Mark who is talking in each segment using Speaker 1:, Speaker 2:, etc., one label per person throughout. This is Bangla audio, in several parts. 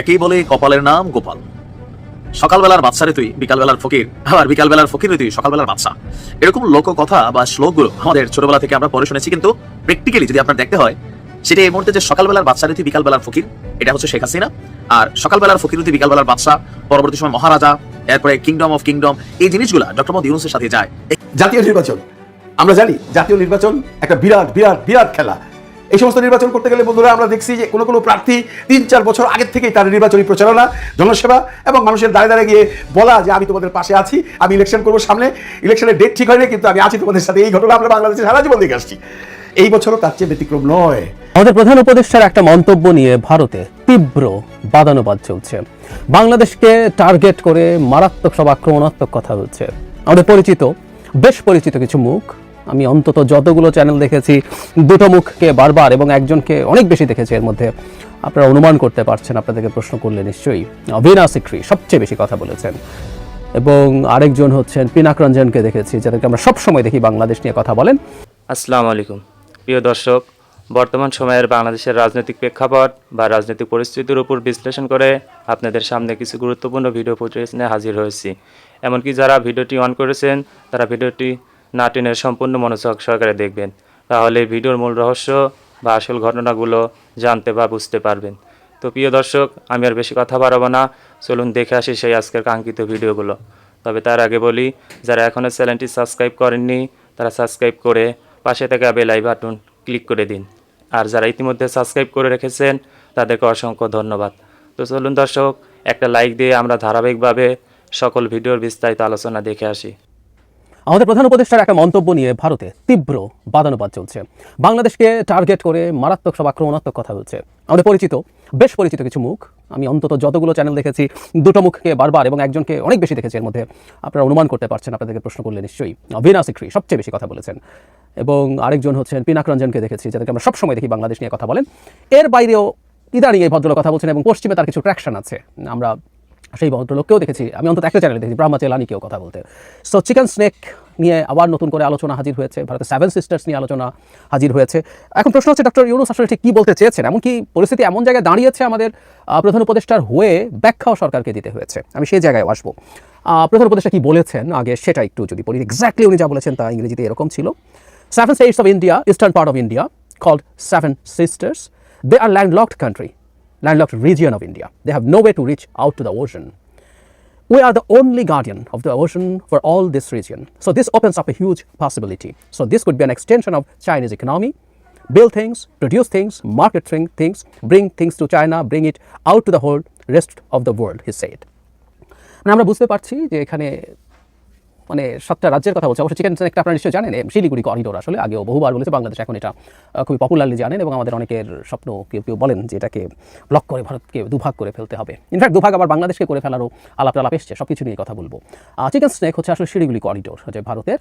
Speaker 1: একেই বলে কপালের নাম গোপাল। সকালবেলার বাচ্চারে তুই বিকালবেলার ফকির, আবার বিকালবেলার ফকিরে তুই সকালবেলার বাচ্চা এরকম লোক কথা বা শ্লোকগুলো আমাদের ছোটবেলা থেকে আমরা পড়ে শুনেছি, কিন্তু প্র্যাকটিক্যালি যদি আপনার দেখতে হয়, সেটা এই মুহূর্তে যে সকালবেলার বাচ্চারে তুই বিকালবেলার ফকির, এটা হচ্ছে শেখ হাসিনা। আর সকালবেলার ফকির তুই বিকালবেলার বাচ্চা পরবর্তী সময় মহারাজা, এরপরে কিংডম অফ কিংডম এই জিনিসগুলো ডক্টর মোহাম্মদ ইউনুসের সাথে যায়।
Speaker 2: জাতীয় নির্বাচন। আমরা জানি জাতীয় নির্বাচন একটা বিরাট বিরাট বিরাট খেলা। এই সমস্ত নির্বাচন করতে গেলে বন্ধুরা আমরা দেখছি যে কোনো কোনো প্রার্থী তিন, চার বছর আগের থেকেই তার নির্বাচনী প্রচারণা, জনসেবা এবং মানুষের দাঁড়ে দাঁড়িয়ে গিয়ে বলা যে আমি তোমাদের পাশে আছি, আমি ইলেকশন করব সামনে। ইলেকশনের ডেট ঠিক হয়নি, কিন্তু আমি আছি তোমাদের সাথে। এই ঘটনা আমরা বাংলাদেশে সারা জীবন দেখে আসছি। এই বছরও তার চেয়ে ব্যতিক্রম নয়।
Speaker 3: আমাদের প্রধান উপদেষ্টার একটা মন্তব্য নিয়ে ভারতে তীব্র বাদানুবাদ চলছে। বাংলাদেশকে টার্গেট করে মারাত্মক সব আক্রমণাত্মক কথা হচ্ছে আমাদের পরিচিত, বেশ পরিচিত কিছু মুখ আমি অন্তত যতগুলো চ্যানেল দেখেছি, দুটো মুখকে বারবার এবং একজনকে অনেক বেশি দেখেছি এর মধ্যে। আপনারা অনুমান করতে পারছেন, আপনাদেরকে প্রশ্ন করলে নিশ্চয়ই। অভিনা সিক্রি সবচেয়ে বেশি কথা বলেছেন। এবং আরেকজন হচ্ছেন পিনাক রঞ্জনকে দেখেছি, যাদেরকে আমরা সবসময় দেখি বাংলাদেশ নিয়ে কথা বলেন।
Speaker 4: আসসালামু আলাইকুম। প্রিয় দর্শক, বর্তমান সময়ের বাংলাদেশের রাজনৈতিক প্রেক্ষাপট বা রাজনৈতিক পরিস্থিতির উপর বিশ্লেষণ করে আপনাদের সামনে কিছু গুরুত্বপূর্ণ ভিডিও ফুটেজ নিয়ে হাজির হয়েছি। এমনকি যারা ভিডিওটি অন করেছেন, তারা ভিডিওটি না সম্পূর্ণ মনোযোগ সহকারে দেখবেন। তাহলে ভিডিওর মূল রহস্য বা আসল ঘটনাগুলো জানতে বা বুঝতে পারবেন। তো প্রিয় দর্শক, আমি আর বেশি কথা বাড়াবো না। চলুন দেখে আসি সেই আজকের কাঙ্ক্ষিত ভিডিওগুলো। তবে তার আগে বলি, যারা এখনও চ্যানেলটি সাবস্ক্রাইব করেননি, তারা সাবস্ক্রাইব করে পাশে থাকা বেল আই বাটন ক্লিক করে দিন। আর যারা ইতিমধ্যে সাবস্ক্রাইব করে রেখেছেন, তাদেরকে অসংখ্য ধন্যবাদ। তো চলুন দর্শক, একটা লাইক দিয়ে আমরা ধারাবাহিকভাবে সকল ভিডিওর বিস্তারিত আলোচনা দেখে আসি।
Speaker 3: আমাদের প্রধান উপদেষ্টার একটা মন্তব্য নিয়ে ভারতে তীব্র বাদানুবাদ চলছে। বাংলাদেশকে টার্গেট করে মারাত্মক সব আক্রমণাত্মক কথা বলছে আমাদের পরিচিত, বেশ পরিচিত কিছু মুখ। আমি অন্তত যতগুলো চ্যানেল দেখেছি, দুটো মুখকে বারবার এবং একজনকে অনেক বেশি দেখেছি এর মধ্যে। আপনারা অনুমান করতে পারছেন, আপনাদেরকে প্রশ্ন করলে নিশ্চয়ই। অভিনা সিক্রি সবচেয়ে বেশি কথা বলেছেন। এবং আরেকজন হচ্ছেন পিনাক রঞ্জনকে দেখেছি, যাদেরকে আমরা সবসময় দেখি বাংলাদেশ নিয়ে কথা বলেন। এর বাইরেও ইদানিং এই ভদ্রলোক কথা বলছেন এবং পশ্চিমে তার কিছু ট্র্যাকশন আছে। আমরা সেই ভদ্রলোককেও দেখেছি, আমি অন্তত একটা চ্যানেলে দেখেছি, ব্রাহ্মা চেলানিকেও কথা বলতে। সো চিকেন স্নেক নিয়ে আবার নতুন করে আলোচনা হাজির হয়েছে। ভারতের সেভেন সিস্টার্স নিয়ে আলোচনা হাজির হয়েছে। এখন প্রশ্ন হচ্ছে ডক্টর ইউনুস আসলে ঠিক কী বলতে চেয়েছেন? এমনকি পরিস্থিতি এমন জায়গায় দাঁড়িয়েছে আমাদের প্রধান উপদেষ্টার হয়ে ব্যাখ্যাও সরকারকে দিতে হয়েছে। আমি সেই জায়গায় আসব। প্রধান উপদেষ্টা কি বলেছেন? আগে সেটা একটু যদি পড়ি এক্স্যাক্টলি উনি যা বলেছেন তা ইংরেজিতে এরকম ছিল। Seven states of India, eastern part of India, called Seven Sisters, they are landlocked country, landlocked region of India They have no way to reach out to the ocean. We are the only guardian of the ocean for all this region. So this opens up a huge possibility. So this could be an extension of Chinese economy. Build things, produce things, market thing- things, bring things to China, bring it out to the whole rest of the world, he said. মানে আমরা বুঝতে পারছি যে এখানে মানে সাতটা রাজ্যের কথা বলছে অবশ্যই চিকেন একটা আপনারা নিশ্চয়ই জানেন শিলিগুড়ি, করিডোর আসলে আগেও বহুবার বলেছে, বাংলাদেশ এখন এটা খুবই পপুলারলি জানেন এবং আমাদের অনেকের স্বপ্ন কেউ কেউ বলেন যে এটাকে ব্লক করে ভারতকে দুভাগ করে ফেলতে হবে। ইনফ্যাক্ট দুভাগ আবার বাংলাদেশকে করে ফেলারও আলাপ আলাপ এসছে সব কিছু নিয়ে কথা বলব। চিকেন স্নেক হচ্ছে আসলে শিলিগুড়ি করিডোর, যে ভারতের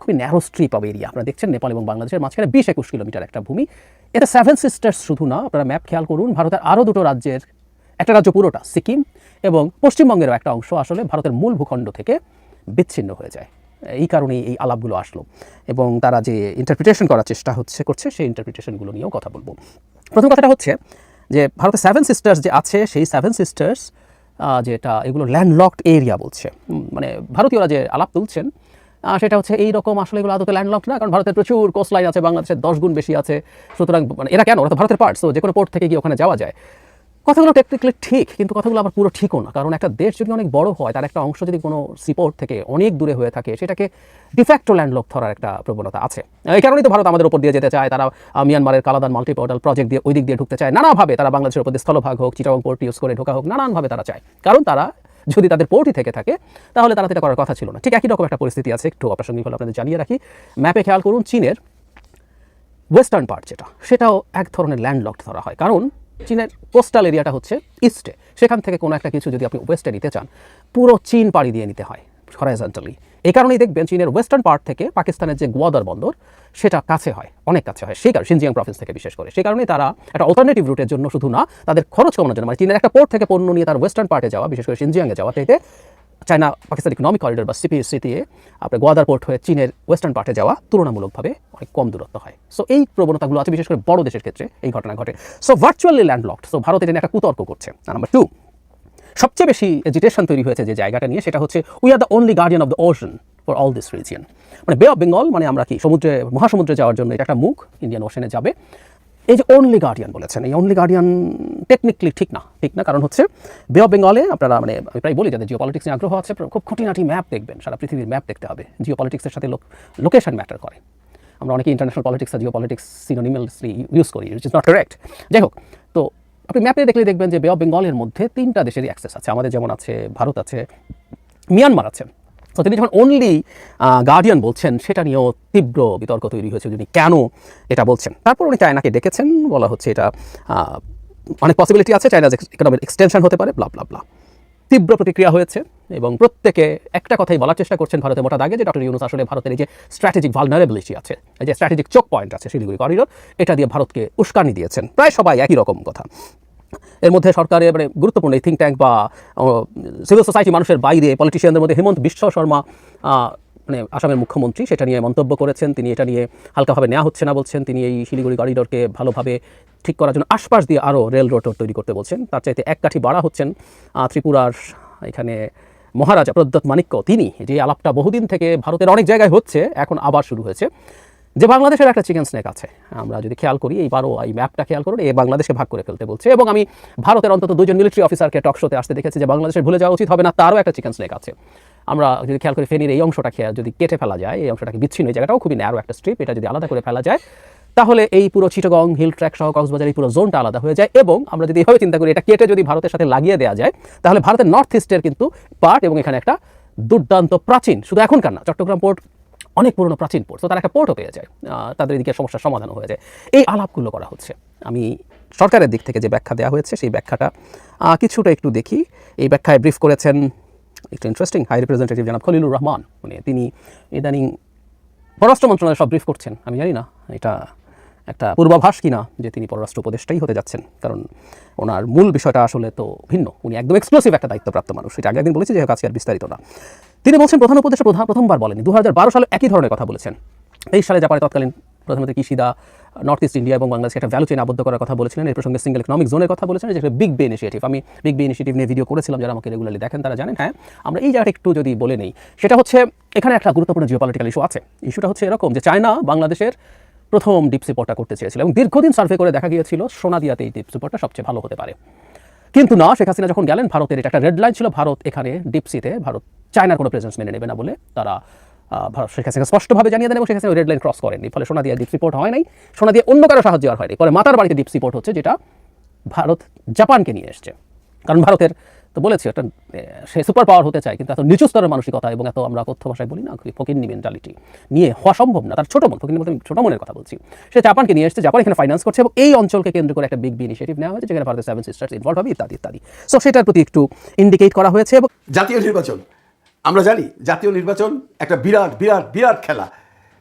Speaker 3: খুবই ন্যারো স্ট্রিপ অফ এরিয়া আপনারা দেখছেন নেপাল এবং বাংলাদেশের মাঝখানে বিশ একুশ কিলোমিটার একটা ভূমি। এটা সেভেন সিস্টার্স শুধু না, আপনারা ম্যাপ খেয়াল করুন, ভারতের আরও দুটো রাজ্যের, একটা রাজ্য পুরোটা, সিকিম এবং পশ্চিমবঙ্গেরও একটা অংশ আসলে ভারতের মূল ভূখণ্ড থেকে বিচ্ছিন্ন হয়ে যায়। এই কারণেই এই আলাপগুলো আসলো এবং তারা যে ইন্টারপ্রিটেশন করার চেষ্টা হচ্ছে, করছে, সেই ইন্টারপ্রিটেশনগুলো নিয়েও কথা বলব। প্রথম কথাটা হচ্ছে যে ভারতের সেভেন সিস্টার্স যে আছে, সেই সেভেন সিস্টার্স যেটা এগুলো ল্যান্ডলকড এরিয়া বলছে। মানে ভারতীয়রা যে আলাপ তুলছেন সেটা হচ্ছে এই রকম আসলে এগুলো আদতে ল্যান্ডলকড না, কারণ ভারতের প্রচুর কোস্টলাইন আছে, বাংলাদেশের দশ গুণ বেশি আছে। সুতরাং মানে এরা কেন? ওরা তো ভারতের পার্ট তো যে কোনো পোর্ট থেকে গিয়ে ওখানে যাওয়া যায়। কথাগুলো টেকনিক্যালি ঠিক, কিন্তু কথাগুলো আবার পুরো ঠিকও না। কারণ একটা দেশ যদি অনেক বড় হয়, তার একটা অংশ যদি কোনো সিপোর্ট থেকে অনেক দূরে হয়ে থাকে, সেটাকে ডিফ্যাক্টো ল্যান্ডলক ধরার একটা প্রবণতা আছে। এই কারণেই তো ভারত আমাদের উপর দিয়ে যেতে চায়। তারা মিয়ানমারের কালাদান মাল্টিপোর্টাল প্রজেক্ট দিয়ে ওই দিক দিয়ে ঢুকতে চায়। নানাভাবে তারা বাংলাদেশের উপর স্থলভাগ হোক চিটাগং পোর্ট ইউজ করে ঢোকা হোক, নানানভাবে তারা চায়। কারণ তারা যদি তাদের পোর্টই থেকে থাকে, তাহলে তারা এটা করার কথা ছিল না। ঠিক একই রকম একটা পরিস্থিতি আছে। একটু অপ্রাসঙ্গিক হলে আপনাদের জানিয়ে রাখি। ম্যাপে খেয়াল করুন, চীনের ওয়েস্টার্ন পার্ট যেটা, সেটাও এক ধরনের ল্যান্ডলকড ধরা হয়। কারণ চীনের কোস্টাল এরিয়াটা হচ্ছে ইস্টে। সেখান থেকে কোনো একটা কিছু যদি আপনি ওয়েস্টে নিতে চান, পুরো চীন পাড়ি দিয়ে নিতে হয় হরাইজেন্টালি এই কারণেই দেখবেন চীনের ওয়েস্টার্ন পার্ট থেকে পাকিস্তানের যে গোয়াদার বন্দর, সেটা কাছে হয়, অনেক কাছে হয়। সেই কারণে সিনজিয়াং প্রভিন্স থেকে বিশেষ করে। সেই কারণে তারা একটা অল্টারনেটিভ রুটের জন্য শুধু না, তাদের খরচ কমানোর জন্য মানে চীনের একটা পোর্ট থেকে পণ্য নিয়ে তার ওয়েস্টার্ন পার্টে যাওয়া, বিশেষ করে সিনজিয়াংয়ে যাওয়া চাইতে চায়না পাকিস্তান ইকোনমিক করিডোর বা দিয়ে আপনার গোয়াদার পোর্ট হয়ে চীনের ওয়েস্টার্ন পার্টে যাওয়া তুলনামূলকভাবে অনেক কম দূরত্ব হয়। সো এই প্রবণতাগুলো আছে, বিশেষ করে বড় দেশের ক্ষেত্রে এই ঘটনা ঘটে। So virtually landlocked so Bharat এটা একটা কুতর্ক করছে। নাম্বার টু সবচেয়ে বেশি এজিটেশন তৈরি হয়েছে যে জায়গাটা নিয়ে, সেটা হচ্ছে we are the only guardian of the ocean for all this region মানে বে অফ বেঙ্গল মানে আমরা কি, সমুদ্রে, মহাসমুদ্রে যাওয়ার জন্য এটা একটা মুখ ইন্ডিয়ান ওশনে যাবে। এই যে অনলি গার্ডিয়ান বলেছেন, এই অনলি গার্ডিয়ান টেকনিক্যালি ঠিক না ঠিক না, কারণ হচ্ছে বে অফ বেঙ্গলে আপনারা মানে আমি প্রায় বলি, যাদের জিও পলিটিক্স নিয়ে আগ্রহ আছে খুব খুঁটিনাটি ম্যাপ দেখবেন, সারা পৃথিবীর ম্যাপ দেখতে হবে জিও পলিটিক্সের সাথে লোকেশন ম্যাটার করে। আমরা অনেকে ইন্টারন্যাশনাল পলিটিক্স আর জিও পলিটিক্স সিনোনিমালসলি ইউজ করি উইচ ইজ নট কারেক্ট যাই হোক, তো আপনি ম্যাপে দেখলে দেখবেন যে বে অফ বেঙ্গলের মধ্যে তিনটা দেশেরই অ্যাক্সেস আছে। আমাদের যেমন আছে, ভারত আছে মিয়ানমার আছে। তো তিনি যখন অনলি গার্ডিয়ান বলছেন, সেটা নিয়েও তীব্র বিতর্ক তৈরি হয়েছে যিনি কেন এটা বলছেন। তারপর উনি চায়নাকে ডেকেছেন, বলা হচ্ছে এটা অনেক পসিবিলিটি আছে চায়না ইকোনমিক এক্সটেনশন হতে পারে ব্লা ব্লা ব্লা তীব্র প্রতিক্রিয়া হয়েছে এবং প্রত্যেকে একটা কথাই বলার চেষ্টা করছেন ভারতে মোটা দাগে, যে ডক্টর ইউনুস আসলে ভারতের এই যে স্ট্র্যাটেজিক ভালনারেবিলিটি আছে, এই যে স্ট্র্যাটেজিক চোক পয়েন্ট আছে শিলিগুড়ি করিডোর এটা দিয়ে ভারতকে উস্কানি দিয়েছেন। প্রায় সবাই একই রকম কথা। এর মধ্যে সরকারের মানে গুরুত্বপূর্ণ এই থিঙ্ক ট্যাঙ্ক বা সিভিল সোসাইটি মানুষের বাইরে পলিটিশিয়ানদের মধ্যে হেমন্ত বিশ্ব শর্মা মানে আসামের মুখ্যমন্ত্রী, সেটা নিয়ে মন্তব্য করেছেন। তিনি এটা নিয়ে হালকাভাবে নেওয়া হচ্ছে না বলছেন। তিনি এই শিলিগুড়ি করিডোরকে ভালোভাবে ঠিক করার জন্য আশপাশ দিয়ে আরও রেল রোড তৈরি করতে বলছেন। তার চাইতে এক কাঠি বাড়া হচ্ছেন ত্রিপুরার এখানে মহারাজা প্রদ্যোৎ মাণিক্য। তিনি যে আলাপটা বহুদিন থেকে ভারতের অনেক জায়গায় হচ্ছে, এখন আবার শুরু হয়েছে। যে বাংলাদেশের একটা চিকেন স্নেক আছে, আমরা যদি খেয়াল করি, এইবারও এই ম্যাপটা খেয়াল করুন এই বাংলাদেশে ভাগ করে ফেলতে বলছে এবং আমি ভারতের অন্তত দুজন মিলিটারি অফিসারকে টক শোতে আসতে দেখেছি যে বাংলাদেশের ভুলে যাওয়া উচিত হবে না, তারও একটা চিকেন স্নেক আছে। আমরা যদি খেয়াল করি ফেনীর এই অংশটা খেয়াল যদি কেটে ফেলা যায়, এই অংশটাকে বিচ্ছিন্ন এই জায়গাটাও খুবই ন্যারো একটা স্ট্রিপ এটা যদি আলাদা করে ফেলা যায়, তাহলে এই পুরো চিটগং হিল ট্র্যাক সহ কক্সবাজার এই পুরো জোনটা আলাদা হয়ে যায় এবং আমরা যদি এভাবে চিন্তা করি, এটা কেটে যদি ভারতের সাথে লাগিয়ে দেওয়া যায়, তাহলে ভারতের নর্থ ইস্টের কিন্তু পার্ট এবং এখানে একটা দুর্দান্ত প্রাচীন, শুধু এখনকার না, চট্টগ্রাম পোর্ট অনেক পুরনো প্রাচীন পোর্ট তো তারা একটা পোর্টও পেয়ে যায়। তাদের এদিকে সমস্যার সমাধানও হয়ে যায়। এই আলাপগুলো করা হচ্ছে। আমি সরকারের দিক থেকে যে ব্যাখ্যা দেওয়া হয়েছে, সেই ব্যাখ্যাটা কিছুটা একটু দেখি। এই ব্যাখ্যায় ব্রিফ করেছেন একটু ইন্টারেস্টিং হাই রিপ্রেজেন্টেটিভ জনাব খলিলুর রহমান। মানে তিনি ইদানিং পররাষ্ট্র মন্ত্রণালয় সব ব্রিফ করছেন। আমি জানি না, এটা একটা পূর্বাভাস কিনা যে তিনি পররাষ্ট্র উপদেষ্টাই হতে যাচ্ছেন। কারণ ওনার মূল বিষয়টা আসলে তো ভিন্ন। উনি একদম এক্সক্লুসিভ একটা দায়িত্বপ্রাপ্ত মানুষ। এটা আগে একদিন বলেছি যে আজকে আর বিস্তারিত না। তিনি বলছেন, প্রধান উপদেষ্টা প্রধান প্রথমবার বলেনি দু সালে একই ধরনের কথা বলেছেন। তেইশ সালে জাপানে তৎকালীন প্রধানমন্ত্রী কিশিদা নর্থ ইস্ট ইন্ডিয়া এবং বাংলাদেশকে একটা ভ্যালু চেন আবদ্ধ করার কথা বলেছিলেন। এই প্রসঙ্গে সিঙ্গেল ইকোনমিক জোনের কথা বলেছেন যেটা বিগ বে ইনিশিয়েটিভ আমি বিগ বে ইনিশিয়েটিভ নিয়ে ভিডিও করেছিলাম, যারা আমাকে রেগুলারলি দেখেন তারা জানেন। হ্যাঁ আমরা এই জায়গাটা একটু যদি বলে নেই, সেটা হচ্ছে এখানে একটা গুরুত্বপূর্ণ জিওপলিটিক্যাল ইস্যু আছে। ইস্যুটা হচ্ছে এরকম যে চায়না বাংলাদেশের প্রথম ডিপ সিপোর্টটা করতে চেয়েছিল এবং দীর্ঘদিন সার্ভে করে দেখা গিয়েছিল সোনাদিয়াতে এই ডিপ সিপোর্টটা সবচেয়ে ভালো হতে পারে। কিন্তু না, শেখ হাসিনা যখন গেলেন, ভারতের এটা একটা রেড লাইন ছিল, ভারত এখানে ডিপসিতে ভারত চায়নার কোনো প্রেজেন্স মেনে নেবে না বলে তারা ভারত শেখ হাসিনা স্পষ্টভাবে জানিয়ে দেন এবং Sheikh Hasina red line cross করেননি। ফলে সোনা দিয়ে ডিপ সিপোর্ট হয় নাই। সোনা দিয়ে অন্য কারও সাহায্য আর হয়নি। পরে মাতার বাড়িতে ডিপ সিপোর্ট হচ্ছে, যেটা ভারত জাপানকে নিয়ে এসছে। কারণ ভারতের তো বলেছি, একটা সে সুপার পাওয়ার হতে চায়, কিন্তু এত নিচু স্তরের মানসিকতা এবং এত আমরা কথ্য ভাষায় বলি না ফকিন্নি মেন্টালিটি নিয়ে হওয়া সম্ভব না, তার ছোট মন ফকিন্নি বলতে ছোট মনের কথা বলছি। সে জাপানকে নিয়ে এসছে, জাপান এখানে ফাইন্যান্স করছে এবং এই অঞ্চলকে কেন্দ্র করে একটা বিগ বি ইনিশিয়েটিভ নেওয়া হয়েছে, যেখানে ভারতের সেভেন সিস্টার্স ইনভলভ হবে, ইত্যাদি ইত্যাদি। সো সেটার প্রতি একটু ইন্ডিকেট করা হয়েছে এবং
Speaker 2: জাতীয় নির্বাচন, আমরা জানি জাতীয় নির্বাচন একটা বিরাট বিরাট বিরাট খেলা।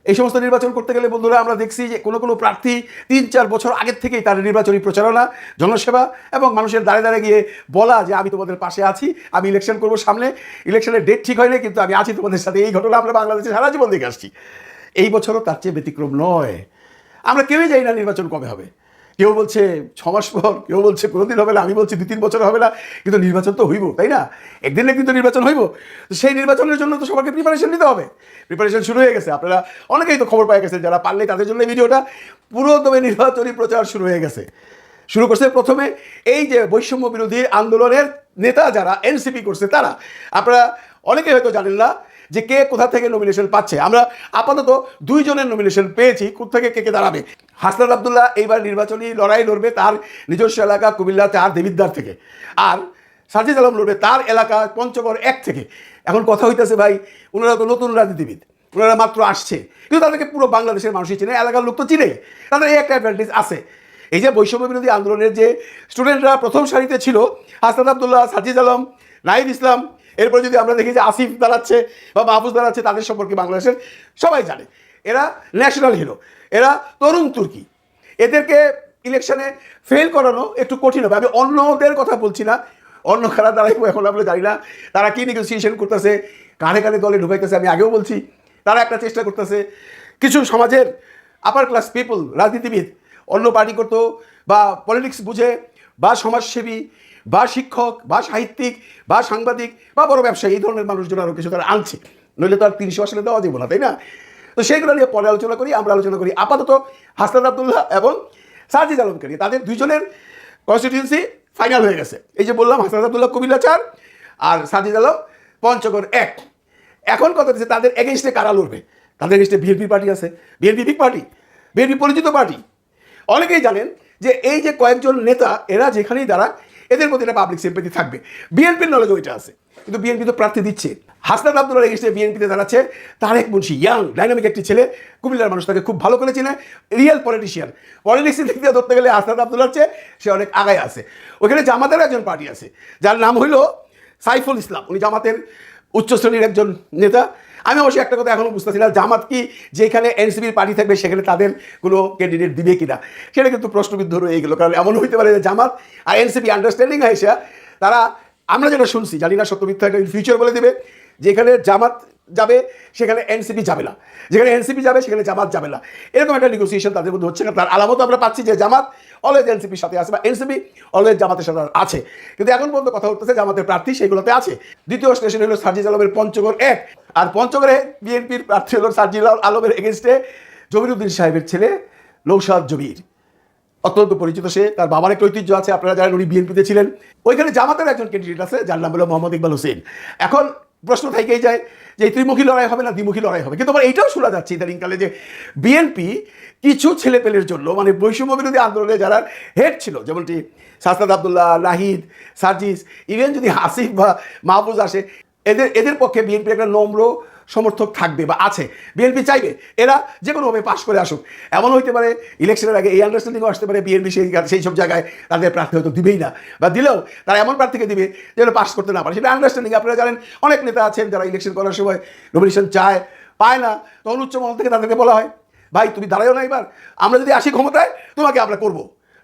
Speaker 2: এই সমস্ত নির্বাচন করতে গেলে, বন্ধুরা, আমরা দেখছি যে কোনো কোনো প্রার্থী তিন চার বছর আগের থেকেই তার নির্বাচনী প্রচারণা, জনসেবা এবং মানুষের দাঁড়ে দাঁড়ে গিয়ে বলা যে আমি তোমাদের পাশে আছি, আমি ইলেকশন করব সামনে। ইলেকশনের ডেট ঠিক হয়নি, কিন্তু আমি আছি তোমাদের সাথে। এই ঘটনা আমরা বাংলাদেশে সারা জীবন দেখে আসছি। এই বছরও তার চেয়ে ব্যতিক্রম নয়। আমরা কেউই জানি না নির্বাচন কবে হবে। কেউ বলছে ছ মাস পর, কেউ বলছে কোনোদিন হবে না, আমি বলছি দু তিন বছর হবে না, কিন্তু নির্বাচন তো হইব, তাই না? একদিন না একদিন তো নির্বাচন হইব। তো সেই নির্বাচনের জন্য তো সবাইকে প্রিপারেশন নিতে হবে। প্রিপারেশন শুরু হয়ে গেছে। আপনারা অনেকেই তো খবর পাই গেছে যারা পারলে তাদের জন্য ভিডিওটা পুরো দমে নির্বাচনী প্রচার শুরু হয়ে গেছে। শুরু করছে প্রথমে এই যে বৈষম্য বিরোধী আন্দোলনের নেতা যারা এনসিপি করছে, তারা। আপনারা অনেকেই হয়তো জানেন না যে কে কোথা থেকে নমিনেশন পাচ্ছে। আমরা আপাতত দুইজনের নমিনেশন পেয়েছি, কোথা থেকে কে কে দাঁড়াবে। হাসনাত আবদুল্লাহ এইবার নির্বাচনী লড়াই লড়বে তার নিজস্ব এলাকা কুমিল্লা চার দেবিদ্বার থেকে। আর সাজিদ আলম লড়বে তার এলাকা পঞ্চগড় এক থেকে। এখন কথা হইতেছে ভাই ওনারা তো নতুন রাজনীতিবিদ ওনারা মাত্র আসছে। কিন্তু তাদেরকে পুরো বাংলাদেশের মানুষই চিনে, এলাকার লোক তো চিনে তাদের এই একটা অ্যাডভান্টেজ আছে। এই যে বৈষম্য বিরোধী আন্দোলনের যে স্টুডেন্টরা প্রথম সারিতে ছিল, হাসনাত আবদুল্লাহ সাজিদ আলম, নাহিদ ইসলাম এরপর যদি আমরা দেখি যে আসিফ দাঁড়াচ্ছে বা মাহফুজ দাঁড়াচ্ছে তাদের সম্পর্কে বাংলাদেশের সবাই জানে। এরা ন্যাশনাল হিরো এরা তরুণ তুর্কি। এদেরকে ইলেকশনে ফেল করানো একটু কঠিন হবে। আমি অন্যদের কথা বলছি না। অন্য খেলা দাঁড়াইবো এখন আমরা জানি না। তারা কি নেগোসিয়েশন করতেছে? কানে কানে দলে ঢুকাইতেছে, আমি আগেও বলছি। তারা একটা চেষ্টা করতেছে। কিছু সমাজের আপার ক্লাস পিপল রাজনীতিবিদ, অন্য পার্টি করতো বা পলিটিক্স বুঝে বা সমাজসেবী বা শিক্ষক, বা সাহিত্যিক, বা সাংবাদিক, বা বড় ব্যবসায়ী, এই ধরনের মানুষজন আরও কিছু তারা আনছে। নইলে তো আর তিরিশ আসলে দেওয়া যাবে না, তাই না? তো সেইগুলো নিয়ে পরে আলোচনা করি, আমরা আলোচনা করি আপাতত হাসনাদ আবদুল্লাহ এবং সাজিদ আলমকে নিয়ে। তাদের দুইজনের কনস্টিটিউন্সি ফাইনাল হয়ে গেছে। এই যে বললাম হাসনাদ আবদুল্লাহ কবিলা চার আর সাজিদ আলম পঞ্চগড় এক। এখন কথা হচ্ছে তাদের এগেনস্টে কারা লড়বে? তাদের এগেনস্টে বিএনপি পার্টি আছে। বিএনপি বিগ পার্টি বিএনপি পরিচিত পার্টি অনেকেই জানেন যে এই যে কয়েকজন নেতা, এরা যেখানেই দাঁড়া এদের মধ্যে একটা পাবলিক সিম্পেথি থাকবে। বিএনপির নলেজ ওইটা আছে। কিন্তু বিএনপি তো প্রার্থী দিচ্ছে। হাসনাত আব্দুল্লাহ এগেস্টে বিএনপিতে দাঁড়াচ্ছে তারেক মুন্সি ইয়াং ডাইনামিক একটি ছেলে। কুমিল্লার মানুষ তাকে খুব ভালো করে চেনে রিয়েল পলিটিশিয়ান পলিটিক্সের দিক ধরতে গেলে হাসনাত আব্দুল্লার চেয়ে সে অনেক আগায় আছে। ওখানে জামাতের একজন পার্টি আছে। যার নাম হইল সাইফুল ইসলাম। উনি জামাতের উচ্চ শ্রেণির একজন নেতা। আমি অবশ্যই একটা কথা এখনও বুঝতেছি না, জামাত কি যেখানে এনসিপির পার্টি থাকবে সেখানে তাদের কোনো ক্যান্ডিডেট দিবে কিনা? সেটা কিন্তু প্রশ্নবিদ্ধ রয়ে গেলো, কারণ এমন হইতে পারে যে জামাত আর এনসিপি আন্ডারস্ট্যান্ডিং হয়েছে তারা, আমরা যেটা শুনছি, জানি না সত্য মিথ্যা ফিউচার বলে দেবে, যেখানে জামাত যাবে সেখানে এনসিপি যাবে না। যেখানে এনসিপি যাবে সেখানে জামাত যাবে না। এরকম একটা নেগোসিয়েশন তাদের মধ্যে হচ্ছে না। তার আলামত আমরা পাচ্ছি যে জামাত অলওয়েজ এনসিপির সাথে আছে বা এনসিপি অলওয়েজ জামাতের সাথে আছে। কিন্তু এখন পর্যন্ত কথা উঠতেছে জামাতের প্রার্থী সেগুলোতে আছে। দ্বিতীয় স্টেশন হলো সার্জিজ আলমের পঞ্চগড় এক। আর পঞ্চগড়ে বিএনপির প্রার্থী হলো সার্জিজ আলমের এগেনস্টে জমিরুদ্দিন সাহেবের ছেলে নৌসাদ জবির অত্যন্ত পরিচিত সে, তার বাবার একটা ঐতিহ্য আছে, আপনারা জানেন উনি বিএনপিতে ছিলেন। ওইখানে জামাতের একজন ক্যান্ডিডেট আছে, যার নাম হলো মোহাম্মদ ইকবাল হোসেন। এখন প্রশ্ন থেকেই যায় যে ত্রিমুখী লড়াই হবে না দ্বিমুখী লড়াই হবে। কিন্তু আবার এইটাও শোনা যাচ্ছে ইদানিংকালে যে বিএনপি কিছু ছেলেপেলের জন্য মানে বৈষম্য বিরোধী আন্দোলনে যারা হেড ছিল, যেমনটি সাস্তাদ আবদুল্লাহ, নাহিদ, সার্জিস ইভেন যদি হাসিফ বা মাহফুজ আসে, এদের এদের পক্ষে বিএনপি একটা নম্র সমর্থক থাকবে বা আছে। বিএনপি চাইবে, এরা যে কোনোভাবে পাশ করে আসুক। এমন হইতে পারে, ইলেকশনের আগে এই আন্ডারস্ট্যান্ডিংও আসতে পারে, বিএনপি সেই সেই সব জায়গায় তাদের প্রার্থী হয়তো দিবেই না। বা দিলেও তারা এমন প্রার্থীকে দিবে যেন পাস করতে না পারে। সেটা আন্ডারস্ট্যান্ডিং আপনারা জানেন, অনেক নেতা আছেন যারা ইলেকশন করার সময় নমিনেশন চায়, পায় না। তখন উচ্চ মহল থেকে তাদেরকে বলা হয়, ভাই, তুমি দাঁড়াও না এবার। আমরা যদি আসি ক্ষমতায়, তোমাকে আমরা করব।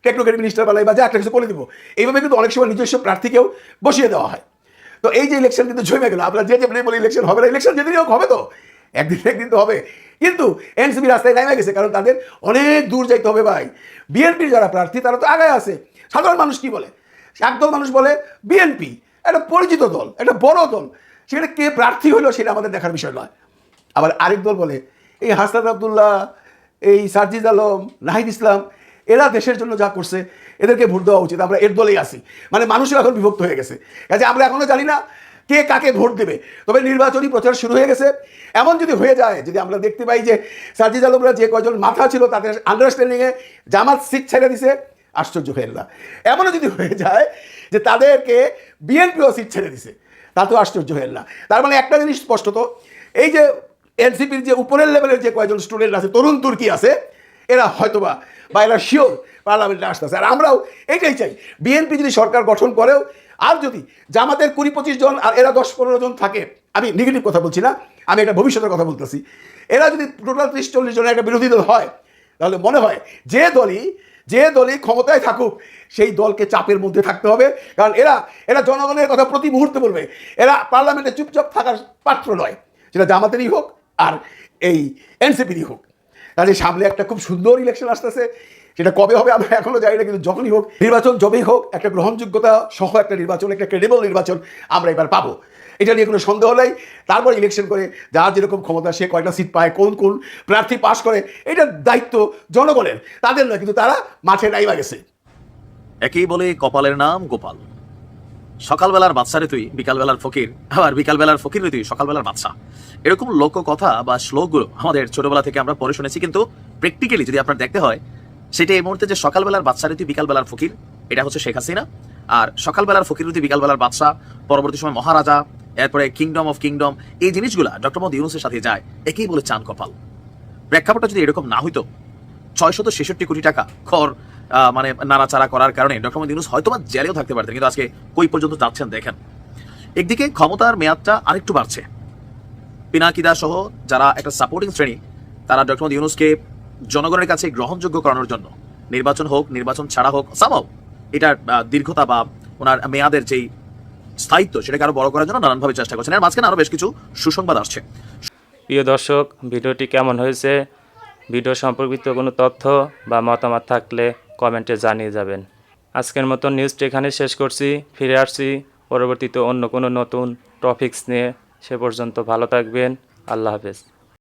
Speaker 2: টেকনোক্রেট মিনিস্টার বেলায় বা যা একটা কিছু করে দিব। এইভাবে কিন্তু অনেক সময় নিজস্ব প্রার্থীকেও বসিয়ে দেওয়া হয়। তো এই যে ইলেকশন কিন্তু জমে গেল, আপনারা যে যে বলে ইলেকশন হবে না ইলেকশন যেদিনই হোক হবে তো, একদিন একদিন তো হবে। কিন্তু এনসিপি রাস্তায় নেমে গেছে, কারণ তাদের অনেক দূর যাইতে হবে ভাই। বিএনপির যারা প্রার্থী, তারা তো আগায় আছে। সাধারণ মানুষ কি বলে? একদল মানুষ বলে, বিএনপি একটা পরিচিত দল, একটা বড় দল, সেখানে কে প্রার্থী হলো সেটা আমাদের দেখার বিষয় নয়। আবার আরেক দল বলে, এই হাসনাত আবদুল্লাহ, এই সার্জিজ আলম, নাহিদ ইসলাম, এরা দেশের জন্য যা করছে এদেরকে ভোট দেওয়া উচিত, আমরা এর দলেই আসি মানে মানুষের এখন বিভক্ত হয়ে গেছে। কাজে আমরা এখনও জানি না কে কাকে ভোট দেবে। তবে নির্বাচনী প্রচার শুরু হয়ে গেছে। এমন যদি হয়ে যায়, যদি আমরা দেখতে পাই যে সার্জিজ আলমরা যে কয়জন মাথা ছিল তাদের আন্ডারস্ট্যান্ডিংয়ে জামাত সিট ছেড়ে দিছে, আশ্চর্য হয়ে না। এমনও যদি হয়ে যায় যে তাদেরকে বিএনপিও সিট ছেড়ে দিছে তাতেও আশ্চর্য হয়ে না। তার মানে একটা জিনিস স্পষ্টত এই যে এনসিপির যে উপরের লেভেলের যে কয়েকজন স্টুডেন্ট আছে, তরুণ তুর্কি আছে, এরা হয়তোবা বা এরা শিওর পার্লামেন্টে আসতেছে আর আমরাও এটাই চাই। বিএনপি যদি সরকার গঠন করেও, আর যদি জামাতের কুড়ি পঁচিশ জন আর এরা দশ পনেরো জন থাকে, আমি নেগেটিভ কথা বলছি না, আমি একটা ভবিষ্যতের কথা বলতেছি। এরা যদি টোটাল ত্রিশ চল্লিশ জনের একটা বিরোধী দল হয়, তাহলে মনে হয় যে দলই যে দলই ক্ষমতায় থাকুক, সেই দলকে চাপের মধ্যে থাকতে হবে। কারণ এরা এরা জনগণের কথা প্রতি মুহূর্তে বলবে, এরা পার্লামেন্টে চুপচাপ থাকার পাত্র নয়। সেটা জামাতেরই হোক আর এই এনসিপিরই হোক। কাজে সামনে একটা খুব সুন্দর ইলেকশন আসতেছে। সেটা কবে হবে আমরা এখনও জানি না, কিন্তু যখনই হোক, নির্বাচন যবেই হোক, একটা গ্রহণযোগ্যতা সহ একটা নির্বাচন, একটা ক্রেডিবল নির্বাচন আমরা এবার পাবো। এটা নিয়ে কোনো সন্দেহ নেই। তারপর ইলেকশন করে যার যেরকম ক্ষমতা, সে কয়টা সিট পায়, কোন কোন প্রার্থী পাশ করে এটার দায়িত্ব জনগণের। তাদের নয়, কিন্তু তারা মাঠে নাইবা গেছে।
Speaker 1: একই বলে কপালের নাম গোপাল। সকালবেলার বাচ্চারে তুই বিকালবেলার ফকির, আবার বিকালবেলার ফকির তুই সকালবেলার বাচ্চা এরকম লোক কথা বা শ্লোকগুলো আমাদের ছোটবেলা থেকে আমরা পড়ে শুনেছি, কিন্তু প্র্যাকটিক্যালি যদি আপনার দেখতে হয় সেটা এই মুহূর্তে যে সকালবেলার বাচ্চারে তুই বিকালবেলার ফকির এটা হচ্ছে শেখ হাসিনা। আর সকালবেলার ফকির তুই বিকালবেলার বাচ্চা পরবর্তী সময় মহারাজা এরপরে কিংডম অফ কিংডম এই জিনিসগুলা ডক্টর মোহাম্মদ ইউনুসের সাথে যায় একেই বলে চান কপাল। প্রেক্ষাপটটা যদি এরকম না হইতো ছয়শত ছেষট্টি কোটি টাকা আহ, মানে নাড়াচাড়া করার কারণে ডক্টর মোহাম্মদ ইউনুস হয়তো বা জেলেও থাকতে পারতেন কিন্তু আজকে কই পর্যন্ত যাচ্ছেন দেখেন। একদিকে ক্ষমতার মেয়াদটা আরেকটু বাড়ছে। পিনাকিদা সহ যারা একটা সাপোর্টিং শ্রেণি তারা ডক্টর মোহাম্মদ ইউনুসকে জনগণের কাছে গ্রহণযোগ্য করানোর জন্য। নির্বাচন হোক, নির্বাচন ছাড়া হোক সামাও এটার দীর্ঘতা বা ওনার মেয়াদের যেই স্থায়িত্ব সেটাকে আরও বড় করার জন্য নানানভাবে চেষ্টা করছেন। এর মাঝখানে আরও বেশ কিছু সুসংবাদ আসছে।
Speaker 4: প্রিয় দর্শক, ভিডিওটি কেমন হয়েছে? ভিডিও সম্পর্কিত কোনো তথ্য বা মতামত থাকলে কমেন্টে জানিয়ে যাবেন। আজকের মতো নিউজটি এখানে শেষ করছি। ফিরে আসছি পরবর্তীতে অন্য কোনো নতুন টপিকস নিয়ে। সে পর্যন্ত ভালো থাকবেন। আল্লাহ হাফেজ।